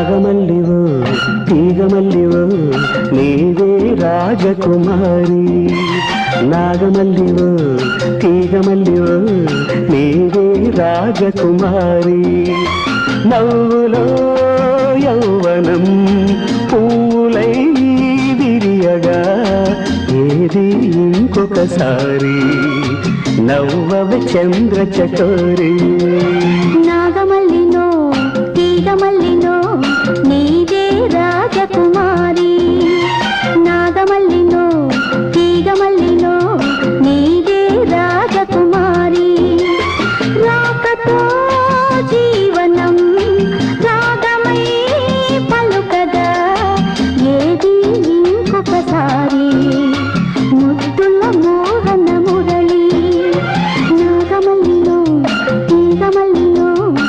రాగమల్లివో తీగమల్లివో నీవే రాజకుమారి. నాగమల్లివో తీగమల్లివో నీవే రాజకుమారి. నవ్వులో యౌవనం పూలై విరియగా ఏది ఇంకొకసారి? నవ్వవ చంద్ర చకోరి.